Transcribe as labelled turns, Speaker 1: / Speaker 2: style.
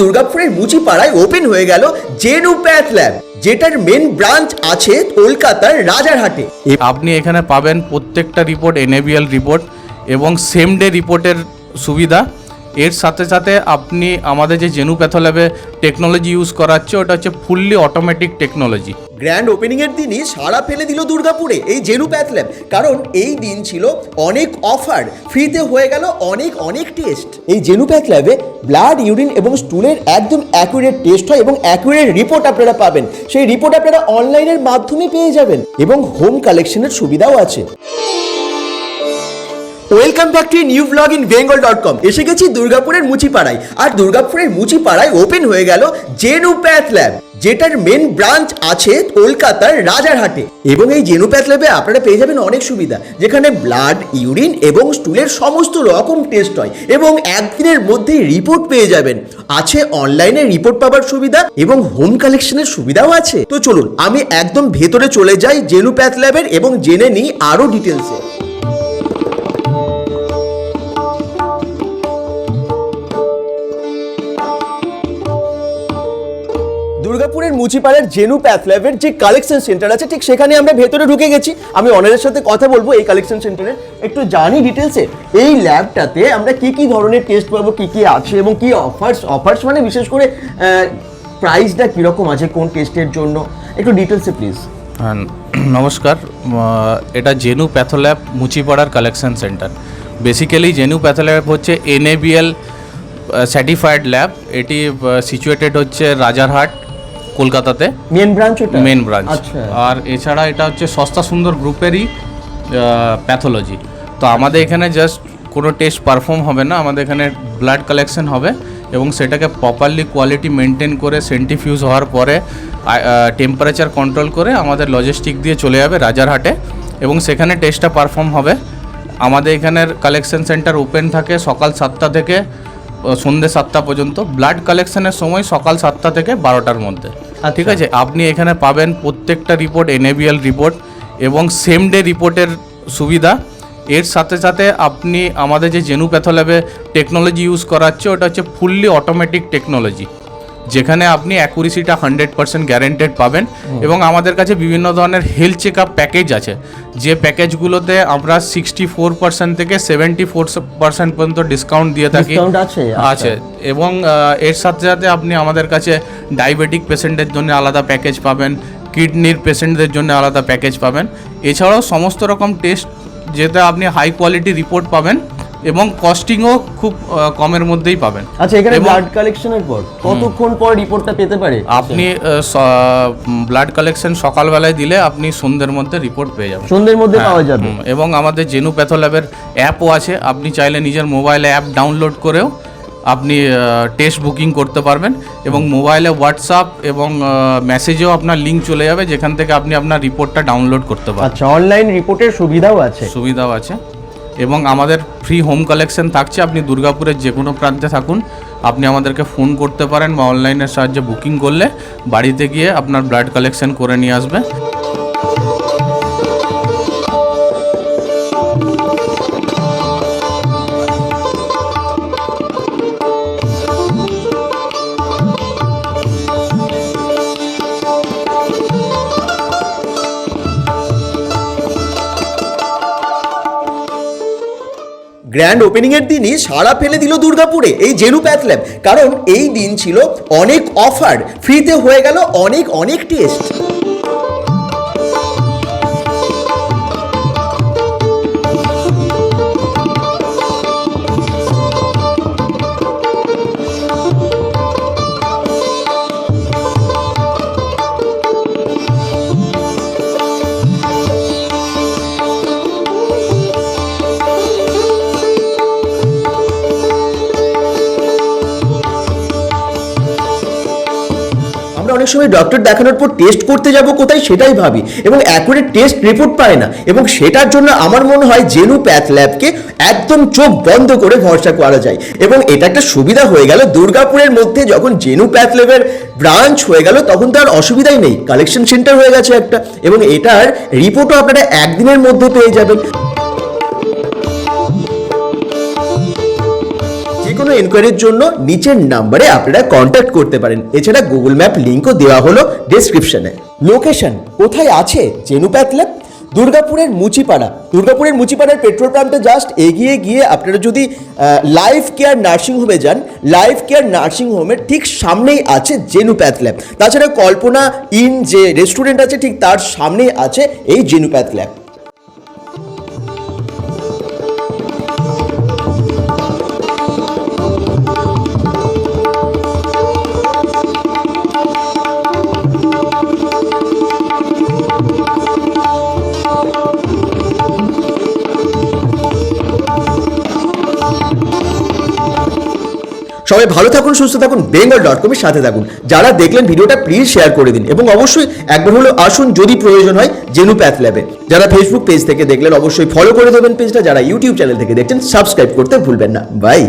Speaker 1: দুর্গাপুরের মুচিপাড়ায় ওপেন হয়ে গেল জেনু প্যাথ ল্যাব যেটার মেন ব্রাঞ্চ আছে কলকাতার রাজারহাটে।
Speaker 2: আপনি এখানে পাবেন প্রত্যেকটা রিপোর্ট এনএবিএল রিপোর্ট এবং সেম ডে রিপোর্টের সুবিধা। এর সাথে সাথে আপনি আমাদের যে জেনু প্যাথোল্যাবে টেকনোলজি ইউজ করা হচ্ছে ওটা হচ্ছে fully automatic technology
Speaker 1: grand opening এর দিনই সাড়া ফেলে দিল দুর্গাপুরে এই জেনু প্যাথ ল্যাব কারণ এই দিন ছিল অনেক অফার ফ্রিতে হয়ে গেল অনেক অনেক টেস্ট এই জেনু প্যাথ ল্যাবে ব্লাড ইউরিন এবং স্টুলের একদম অ্যাকুরেট টেস্ট হয় এবং অ্যাকুরেট রিপোর্ট আপনারা পাবেন। সেই রিপোর্ট আপনারা অনলাইনের মাধ্যমে পেয়ে যাবেন এবং হোম কালেকশনের সুবিধাও আছে। Welcome back to new blog in Bengal dot com এসে গেছি দুর্গাপুরের মুচিপাড়ায়। আর দুর্গাপুরের মুচিপাড়ায় ওপেন হয়ে গেল জেনু প্যাথ ল্যাব যেটার মেন ব্রাঞ্চ আছে কলকাতার রাজারহাটে। এবং এই জেনু প্যাথ ল্যাবে আপনারা পেয়ে যাবেন অনেক সুবিধা, যেখানে ব্লাড ইউরিন এবং স্টুলের সমস্ত রকম টেস্ট হয়। এবং একদিনের মধ্যেই রিপোর্ট পেয়ে যাবেন। আছে অনলাইনে রিপোর্ট পাবার সুবিধা এবং হোম কালেকশনের সুবিধাও আছে। তো চলুন, আমি একদম ভেতরে চলে যাই জেনু প্যাথ ল্যাবের এবং জেনে নিই আরও ডিটেলসে মুচিপাড়ার জেনু প্যাথ ল্যাবের যে কালেকশন সেন্টার আছে ঠিক সেখানে আমরা ভেতরে ঢুকে গেছি। আমি অনারের সাথে কথা বলব এই কালেকশন সেন্টারের একটু জানি ডিটেলসে এই ল্যাবটাতে আমরা কি কি ধরনের টেস্ট পাবো কি কি আছে এবং কি অফার্স অফার্স মানে বিশেষ করে প্রাইসটা কীরকম আছে কোন টেস্টের জন্য? একটু ডিটেলসে প্লিজ
Speaker 2: হ্যাঁ, নমস্কার। এটা জেনু patholab মুচিপাড়ার collection centre basically Genu patholab হচ্ছে এনএবিএল সার্টিফাইড ল্যাব এটি সিচুয়েটেড হচ্ছে রাজারহাট। কলকাতাতে।
Speaker 1: মেন ব্রাঞ্চ ওটা?
Speaker 2: মেন ব্রাঞ্চ
Speaker 1: আচ্ছা।
Speaker 2: আর এছাড়া এটা হচ্ছে সস্তা সুন্দর গ্রুপেরই প্যাথোলজি তো আমাদের এখানে জাস্ট কোনো টেস্ট পারফর্ম হবে না আমাদের এখানে ব্লাড কালেকশন হবে এবং সেটাকে প্রপারলি কোয়ালিটি মেনটেন করে সেন্টিফিউজ হওয়ার পরে টেম্পারেচার কন্ট্রোল করে আমাদের লজিস্টিক দিয়ে চলে যাবে রাজারহাটে এবং সেখানে টেস্টটা পারফর্ম হবে। আমাদের এখানের কালেকশন সেন্টার ওপেন থাকে সকাল সাতটা থেকে সন্ধ্যে সাতটা পর্যন্ত ব্লাড কালেকশনের সময় সকাল সাতটা থেকে বারোটার মধ্যে। ঠিক আছে? আপনি এখানে পাবেন প্রত্যেকটা রিপোর্ট এনএবিএল রিপোর্ট এবং সেম ডে রিপোর্টের সুবিধা। এর সাথে সাথে আপনি আমাদের যে জেনু প্যাথোল্যাবে টেকনোলজি ইউজ করাচ্ছে ওটা হচ্ছে ফুললি অটোমেটিক টেকনোলজি যেখানে আপনি অ্যাকুরেসিটা হান্ড্রেড পার্সেন্ট গ্যারেন্টেড পাবেন এবং আমাদের কাছে বিভিন্ন ধরনের হেলথ চেক আপ প্যাকেজ আছে। যে প্যাকেজগুলোতে আমরা সিক্সটি ফোর পার্সেন্ট থেকে সেভেন্টি ফোর পার্সেন্ট পর্যন্ত ডিসকাউন্ট দিয়ে থাকি।
Speaker 1: আছে
Speaker 2: আছে। এবং এর সাথে সাথে আপনি আমাদের কাছে ডায়াবেটিক পেশেন্টের জন্য আলাদা প্যাকেজ পাবেন কিডনির পেশেন্টদের জন্য আলাদা প্যাকেজ পাবেন। এছাড়াও সমস্ত রকম টেস্ট যেটা আপনি হাই কোয়ালিটি রিপোর্ট পাবেন এবং কস্টিংও খুব কমের মধ্যেই পাবেন।
Speaker 1: আচ্ছা এখানে ব্লাড কালেকশনের পর কতক্ষণ পর রিপোর্টটা পেতে পারে?
Speaker 2: আপনি ব্লাড কালেকশন সকালবেলায় দিলে আপনি সন্ধ্যের মধ্যে রিপোর্ট পেয়ে যাবেন।
Speaker 1: সন্ধ্যের মধ্যে পাওয়া যাবে।
Speaker 2: এবং আমাদের জেনু প্যাথোল্যাবের অ্যাপও আছে। আপনি চাইলে নিজের মোবাইলে অ্যাপ ডাউনলোড করেও আপনি টেস্ট বুকিং করতে পারবেন এবং মোবাইলে হোয়াটসঅ্যাপ এবং মেসেজেও আপনার লিঙ্ক চলে যাবে যেখান থেকে আপনি আপনার রিপোর্টটা ডাউনলোড করতে পারবেন।
Speaker 1: আচ্ছা অনলাইন রিপোর্টের সুবিধাও আছে।
Speaker 2: সুবিধাও আছে। এবং আমাদের ফ্রি হোম কালেকশন থাকছে। আপনি দুর্গাপুরের যে কোনো প্রান্তে থাকুন। আপনি আমাদেরকে ফোন করতে পারেন বা অনলাইনের সাহায্যে বুকিং করলে বাড়িতে গিয়ে আপনার ব্লাড কালেকশন করে নিয়ে আসবে।
Speaker 1: গ্র্যান্ড ওপেনিংয়ের দিনই সারা ফেলে দিল দুর্গাপুরে এই জেনু প্যাথল্যাব কারণ এই দিন ছিল অনেক অফার ফ্রিতে হয়ে গেল অনেক অনেক টেস্ট অনেক সময় ডক্টর দেখানোর পর টেস্ট করতে যাব কোথায় সেটাই ভাবি এবং অ্যাকুরেট টেস্ট রিপোর্ট পায় না এবং সেটার জন্য আমার মনে হয় জেনু প্যাথ ল্যাবকে একদম চোখ বন্ধ করে ভরসা করা যায় এবং এটা একটা সুবিধা হয়ে গেল। দুর্গাপুরের মধ্যে যখন জেনু প্যাথ ল্যাবের ব্রাঞ্চ হয়ে গেল, তখন তো আর অসুবিধাই নেই। কালেকশন সেন্টার হয়ে গেছে একটা এবং এটার রিপোর্টও আপনারা একদিনের মধ্যে পেয়ে যাবেন। কোনো এনকোয়ারির জন্য নিচের নাম্বারে আপনারা কন্ট্যাক্ট করতে পারেন। এছাড়া গুগল ম্যাপ লিঙ্কও দেওয়া হলো ডেসক্রিপশনে লোকেশন কোথায় আছে? জেনুপ্যাথ ল্যাব দুর্গাপুরের মুচিপাড়া। দুর্গাপুরের মুচিপাড়ার পেট্রোল পাম্পটা জাস্ট এগিয়ে গিয়ে আপনারা যদি লাইফ কেয়ার নার্সিং হোমে যান লাইফ কেয়ার নার্সিং হোমের ঠিক সামনেই আছে জেনুপ্যাথ ল্যাব তাছাড়া কল্পনা ইন যে রেস্টুরেন্ট আছে, ঠিক তার সামনেই আছে এই জেনুপ্যাথ ল্যাব সবাই ভালো থাকুন, সুস্থ থাকুন বেঙ্গল ডট কমের সাথে থাকুন। যারা দেখলেন ভিডিওটা প্লিজ শেয়ার করে দিন এবং অবশ্যই একবার হলো আসুন যদি প্রয়োজন হয় জেনু প্যাথ ল্যাবে যারা ফেসবুক পেজ থেকে দেখলেন, অবশ্যই ফলো করে দেবেন পেজটা যারা ইউটিউব চ্যানেল থেকে দেখছেন সাবস্ক্রাইব করতে ভুলবেন না। বাই